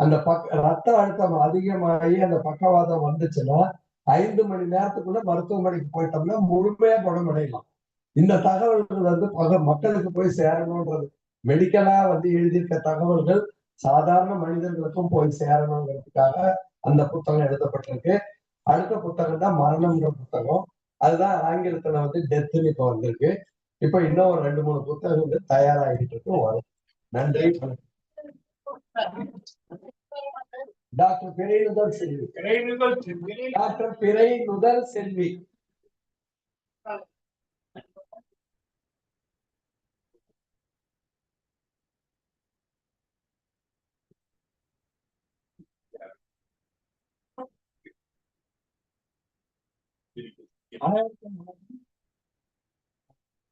அந்த பக் ரத்த அழுத்தம் அதிகமாகி அந்த பக்கவாதம் வந்துச்சுன்னா ஐந்து மணி நேரத்துக்குள்ள மருத்துவமனைக்கு போயிட்டோம்னா முழுமையா குணமடையலாம் இந்த தகவல்கள் வந்து பக மக்களுக்கு போய் சேரணும்ன்றது மெடிக்கலா வந்து எழுதியிருக்க தகவல்கள் சாதாரண மனிதர்களுக்கும் போய் சேரணுங்கிறதுக்காக அந்த புத்தகம் எழுதப்பட்டிருக்கு. அடுத்த புத்தகம் தான் மரணம்ன்ற புத்தகம். அதுதான் ஆங்கிலத்துல வந்து டெத்துன்னு இப்ப வந்திருக்கு. இப்ப இன்னும் ஒரு ரெண்டு மூணு புத்தகங்கள் தயாராகிட்டு இருக்கு. வரும். நன்றி. டாக்டர் பிறை நுதல் செல்வி. டாக்டர் பிறை நுதல் செல்வி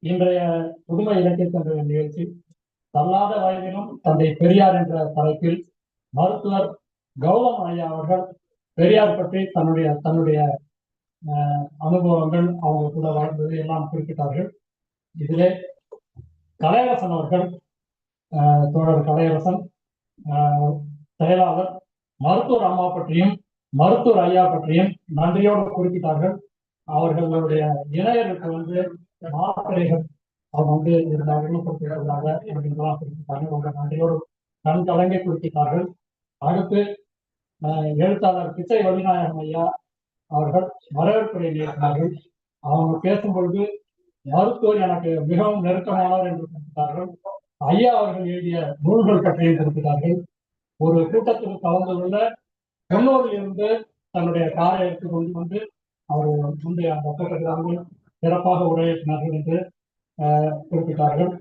இன்றைய புதுமை இலக்கிய நிகழ்ச்சி தள்ளாத வயதிலும் தந்தை பெரியார் என்ற தலைப்பில் மருத்துவர் கௌதம் ஐயா அவர்கள் பெரியார் பற்றி தன்னுடைய தன்னுடைய அஹ், அனுபவங்கள் அவங்க கூட வாழ்ந்தது எல்லாம் குறிப்பிட்டார்கள். இதிலே கலையரசன் அவர்கள் அஹ், தோழர் கலையரசன் அஹ், செயலாளர் மருத்துவர் அம்மா பற்றியும் மருத்துவர் ஐயா பற்றியும் நன்றியோடு குறிப்பிட்டார்கள். அவர்களுடைய இணையருக்கு வந்து மாத்திரைகள் அவங்க வந்து இருந்தார்கள் குறிப்பிடுறாங்க அப்படின்லாம் குறிப்பிட்டாங்க அவங்க நன்றியோடு கண் கலங்கி குறிப்பிட்டார்கள் அடுத்து அஹ், எழுத்தாளர் பிச்சை வழிநாயகம் ஐயா அவர்கள் வரவேற்புரை நிறுத்தினார்கள் அவங்க பேசும்பொழுது மருத்துவர் எனக்கு மிகவும் நெருக்கமானவர் என்று குறிப்பிட்டார்கள் ஐயா அவர்கள் எழுதிய நூல்கள் பற்றியும் குறிப்பிட்டார்கள் ஒரு கூட்டத்தில் கலந்து கொள்ள தொண்ணூறில் இருந்து தன்னுடைய காரை எடுத்துக் கொண்டு வந்து அவர் முந்தைய அந்த கூட்டத்தில் வந்து சிறப்பாக உரையாற்றினார்கள் என்று குறிப்பிட்டார்கள்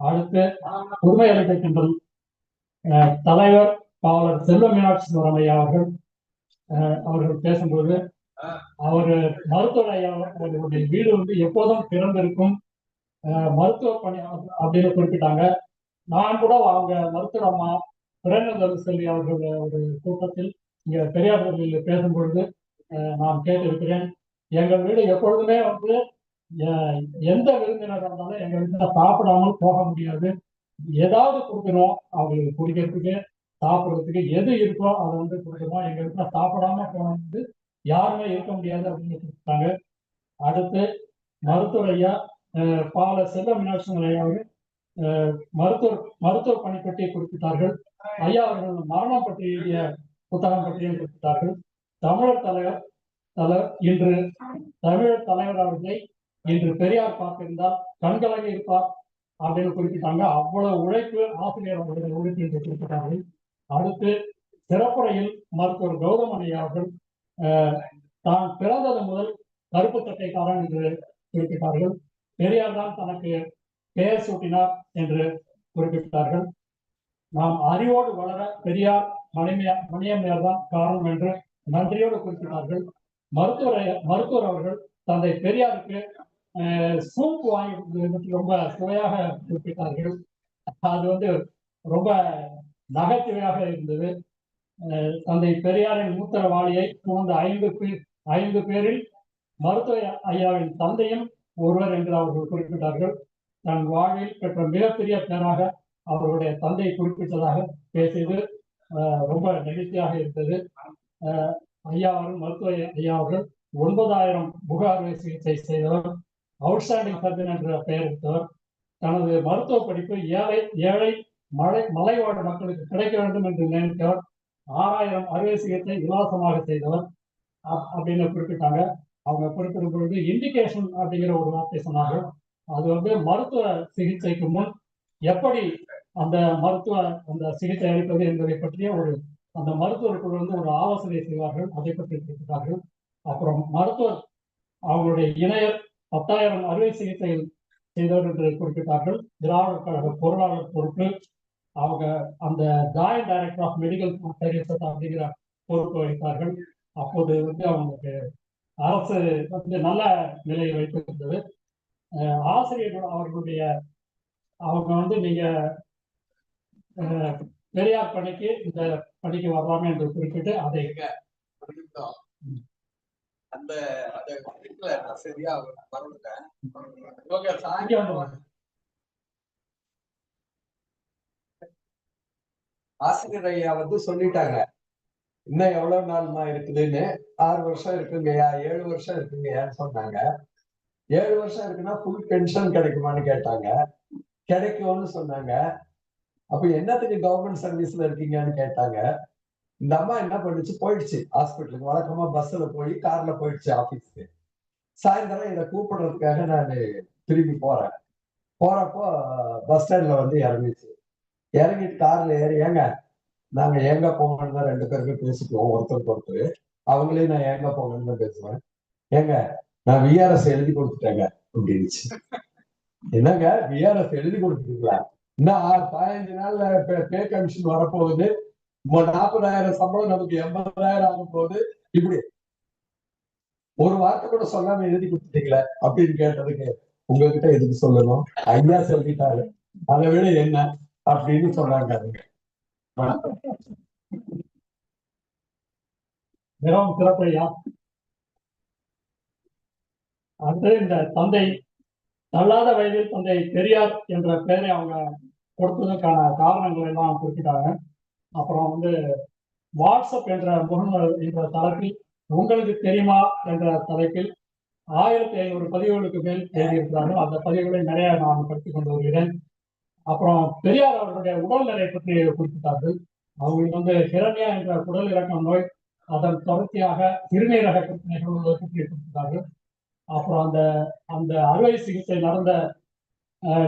அடுத்து உரிமை அளிக்கின்ற தலைவர் பாவலர் செல்வ மீனாட்சி சுந்தரம் அவர்கள். அஹ், அவர்கள் பேசும்போது அவர் மருத்துவர் ஐயா அவர்களுடைய வீடு வந்து எப்போதும் திறந்திருக்கும். அஹ், மருத்துவ பணி அப்படின்னு குறிப்பிட்டாங்க. நான் கூட அவங்க மருத்துவர் அம்மா பிறந்தல் செல்வி அவர்கள் ஒரு கூட்டத்தில் இங்க பெரியார் பேசும்பொழுது அஹ், நான் கேட்டிருக்கிறேன். எங்கள் வீடு எப்பொழுதுமே வந்து எந்த விருந்தினராக இருந்தாலும் எங்க வீட்டில் சாப்பிடாமல் போக முடியாது. ஏதாவது கொடுக்கணும் அவங்களுக்கு குடிக்கிறதுக்கு சாப்பிடுறதுக்கு எது இருக்கோ அதை வந்து கொடுக்கணும். எங்க வீட்டுல சாப்பிடாம போனது யாருமே இருக்க முடியாது அப்படின்னு சொல்லிட்டாங்க. அடுத்து மருத்துவர் ஐயா பால செல்ல மீனாட்சி ஐயா அவர்கள் மருத்துவர் மருத்துவ பணி பற்றி குறிப்பிட்டார்கள். ஐயா அவர்கள் மரணம் பற்றி எழுதிய புத்தகம் பற்றியும் குறிப்பிட்டார்கள். தமிழர் தலைவர் தலைவர் இன்று தமிழர் தலைவர் அவர்களை இன்று பெரியார் பார்த்திருந்தால் கண்கலங்கி இருப்பார் அப்படின்னு குறிப்பிட்டாங்க. அவ்வளவு உழைப்பு ஆசிரியர் அவர்கள் உழைப்பு என்று குறிப்பிட்டார்கள் அடுத்து சிறப்புரையில் மருத்துவர் கௌதமணி அவர்கள் தான் பிறந்தது முதல் கருப்பு சட்டைக்காரன் என்று குறிப்பிட்டார்கள். பெரியார் தான் தனக்கு பெயர் சூட்டினார் என்று குறிப்பிட்டார்கள். நாம் அறிவோடு வளர பெரியார் மணிமையா மணியம்மையார் தான் காரணம் என்று நன்றியோடு குறிப்பிட்டார்கள். மருத்துவர் மருத்துவர் அவர்கள் தந்தை பெரியாருக்கு சூப் வாங்கி கொடுத்தது ரொம்ப சுவையாக குறிப்பிட்டார்கள். அது வந்து ரொம்ப நகைச்சுவையாக இருந்தது. அஹ், தந்தை பெரியாரின் மூத்தரவாளியை சுமந்த ஐந்து பேர் ஐந்து பேரில் மருத்துவ ஐயாவின் தந்தையும் ஒருவர் என்று அவர்கள் குறிப்பிட்டார்கள். தன் வாழ்வில் பெற்ற மிகப்பெரிய பேராக அவருடைய தந்தை குறிப்பிட்டதாக பேசியது ரொம்ப நெகிழ்ச்சியாக இருந்தது. அஹ், ஐயா அவர்கள் மருத்துவ ஐயா அவர்கள் ஒன்பதாயிரம் புகார் சிகிச்சை செய்தவர். அவுட்ஸ்டாண்டிங் சர்ஜன் என்ற பெயர் எடுத்தவர் தனது மருத்துவ படிப்பு ஏழை ஏழை மலை மலைவாழ் மக்களுக்கு கிடைக்க வேண்டும் என்று நினைத்தவர். ஆறாயிரம் அறுவை சிகிச்சை இலவசமாக செய்தவர். அப்- அப்படின்னு குறிப்பிட்டாங்க. அவங்க குறிப்பிடும் பொழுது இண்டிகேஷன் அப்படிங்கிற ஒரு வார்த்தை சொன்னாங்க. அது வந்து மருத்துவ சிகிச்சைக்கு முன் எப்படி அந்த மருத்துவ அந்த சிகிச்சை அளிப்பது என்பதை பற்றிய ஒரு அந்த மருத்துவர்கள் குழு வந்து ஒரு ஆலோசனை செய்வார்கள். அதை பற்றி குறிப்பிட்டார்கள் அப்புறம் மருத்துவர் அவங்களுடைய இணையர் பத்தாயிரம் அறுவை சிகிச்சைகள் செய்தவர் என்று குறிப்பிட்டார்கள். திராவிடர் கழக பொருளாளர் பொறுப்பு. அவங்க அந்த joint director of medical services அப்படிங்கிற பொறுப்பு வைத்தார்கள் அப்போது வந்து அவங்களுக்கு அரசு வந்து நல்ல நிலையை வைத்திருந்தது. அஹ் ஆசிரியர்கள் அவர்களுடைய அவங்க வந்து நீங்க பெரியார் பணிக்கு இந்த பணிக்கு வரலாமே என்று குறிப்பிட்டு அதை. அந்த நான் சரியா மறந்துட்டேன் வந்து ஆசிரியர் ஐயா வந்து சொல்லிட்டாங்க. இன்னும் எவ்வளவு நாள்மா இருக்குதுன்னு? ஆறு வருஷம் இருக்குங்கய்யா ஏழு வருஷம் இருக்குங்கய்யான்னு சொன்னாங்க. ஏழு வருஷம் இருக்குன்னா ஃபுல் பென்ஷன் கிடைக்குமான்னு கேட்டாங்க. கிடைக்கும்னு சொன்னாங்க. அப்ப என்னத்துக்கு கவர்மெண்ட் சர்வீஸ்ல இருக்கீங்கன்னு கேட்டாங்க. இந்த அம்மா என்ன பண்ணுச்சு? போயிடுச்சு. ஹாஸ்பிட்டலுக்கு வழக்கமா பஸ்ல போய் கார்ல போயிடுச்சு ஆபீஸ்க்கு சாயந்தரம் இதை கூப்பிடுறதுக்காக நான் திரும்பி போறேன். போறப்போ பஸ் ஸ்டாண்ட்ல வந்து இறங்கிச்சு. இறங்கிட்டு கார்ல ஏறி ஏங்க நாங்க எங்க போங்கன்னு தான் ரெண்டு பேருமே பேசிக்குவோம் ஒருத்தருக்கு ஒருத்தர். அவங்களே நான் எங்க போங்கன்னு தான் பேசுவேன். ஏங்க நான் விஆர்எஸ் எழுதி கொடுத்துட்டேங்க அப்படின்னுச்சு. என்னங்க விஆர்எஸ் எழுதி கொடுத்துட்டீங்களா? இன்னும் பதினஞ்சு நாள்ல பே கமிஷன் வரப்போகுது. நாற்பதாயிரம் சம்பளம் நமக்கு எண்பதாயிரம் ஆகும் போது இப்படி ஒரு வார்த்தை கூட சொல்லாம எழுதி கொடுத்துட்டீங்களே அப்படின்னு கேட்டதுக்கு உங்ககிட்ட எதுக்கு சொல்லணும்? ஐயா சொல்லிட்டாரு. அதை விட என்ன அப்படின்னு சொன்னாங்க அதுங்க. மிகவும் சிறப்பு ஐயா. அடுத்து இந்த தந்தை தள்ளாத வயதில் தந்தை பெரியார் என்ற பெயரை அவங்க கொடுத்ததுக்கான காரணங்கள் எல்லாம் குறிப்பிட்டாங்க. அப்புறம் வந்து வாட்ஸ்அப் என்ற முகநூல் என்ற தலைப்பில் உங்களுக்கு தெரியுமா என்ற தலைப்பில் ஆயிரத்தி ஐநூறு பதிவுகளுக்கு மேல் எழுதியிருக்கிறார்கள். அந்த பதிவுகளை நிறைய நான் படித்துக் கொண்டு வருகிறேன். அப்புறம் பெரியார் அவர்களுடைய உடல்நிலை பற்றி குறிப்பிட்டார்கள். அவங்களுக்கு வந்து ஹிரண்யா என்ற குடல் இறக்கம் நோய் அதன் தொடர்ச்சியாக சிறுநீரக பிரச்சனைகள் பற்றி குறிப்பிட்டார்கள். அப்புறம் அந்த அந்த அறுவை சிகிச்சை நடந்த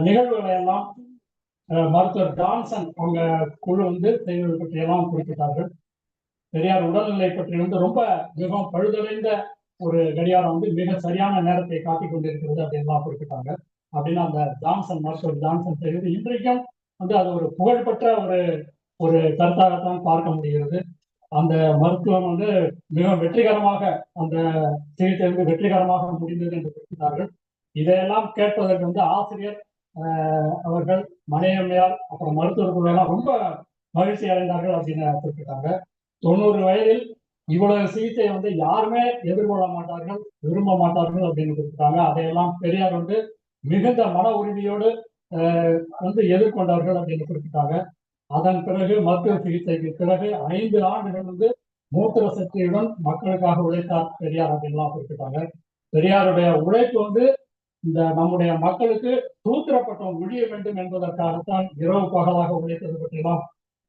நிகழ்வுகளை எல்லாம் மருத்துவர் ஜான்சன் அவங்க குழு வந்து செய்வது பற்றி எல்லாம் குறிப்பிட்டார்கள். பெரியார் உடல்நிலை பற்றி வந்து ரொம்ப மிகவும் பழுதடைந்த ஒரு கடியாரம் வந்து மிக சரியான நேரத்தை காட்டிக் கொண்டிருக்கிறது அப்படின்லாம் குறிப்பிட்டாங்க. அப்படின்னு அந்த ஜான்சன் மருத்துவர் ஜான்சன் தெரிவித்து இன்றைக்கும் வந்து அது ஒரு புகழ்பெற்ற ஒரு ஒரு கருத்தாகத்தான் பார்க்க முடிகிறது. அந்த மருத்துவம் வந்து மிக வெற்றிகரமாக அந்த சிகிச்சை வந்து வெற்றிகரமாக முடிந்தது என்று குறிப்பிட்டார்கள். இதையெல்லாம் கேட்பதற்கு வந்து ஆசிரியர் அவர்கள் மனையம்மையார் அப்புறம் மருத்துவர்களெல்லாம் ரொம்ப மகிழ்ச்சி அடைந்தார்கள் அப்படின்னு குறிப்பிட்டாங்க. தொண்ணூறு வயதில் இவ்வளவு சிகிச்சை வந்து யாருமே எதிர்கொள்ள மாட்டார்கள் விரும்ப மாட்டார்கள் அப்படின்னு குறிப்பிட்டாங்க. அதையெல்லாம் பெரியார் வந்து மிகுந்த மன உறுதியோடு வந்து எதிர்கொண்டார்கள் அப்படின்னு குறிப்பிட்டாங்க. அதன் பிறகு மருத்துவ சிகிச்சைக்கு பிறகு ஐந்து ஆண்டுகள் வந்து மூத்திர சக்தியுடன் மக்களுக்காக உழைத்தார் பெரியார் அப்படின்லாம் குறிப்பிட்டாங்க. பெரியாருடைய உழைப்பு வந்து இந்த நம்முடைய மக்களுக்கு சூத்திரப்பட்டம் ஒழிய வேண்டும் என்பதற்காகத்தான் இரவு பகலாக உழைத்தது பற்றியெல்லாம்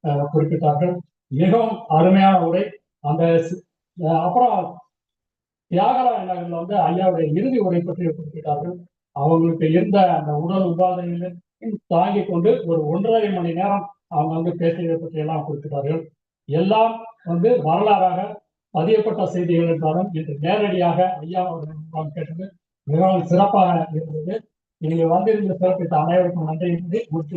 அஹ், குறிப்பிட்டார்கள். மிகவும் அருமையான உரை அந்த அப்புறம் தியாகராய நகர்ல வந்து ஐயாவுடைய இறுதி உரை பற்றி குறிப்பிட்டார்கள். அவங்களுக்கு இருந்த அந்த உடல் உபாதைகளை தாங்கி கொண்டு ஒரு ஒன்றரை மணி நேரம் அவங்க வந்து பேசியதை பற்றி எல்லாம் குறிப்பிட்டார்கள். எல்லாம் வந்து வரலாறாக பதியப்பட்ட செய்திகள் என்றாலும் இன்று நேரடியாக ஐயா அவர்கள் கேட்டது மிகவும் சிறப்பாக இருந்தது. இங்கே வந்திருந்த சிறப்பித்த அனைவருக்கும் நன்றி. முடித்து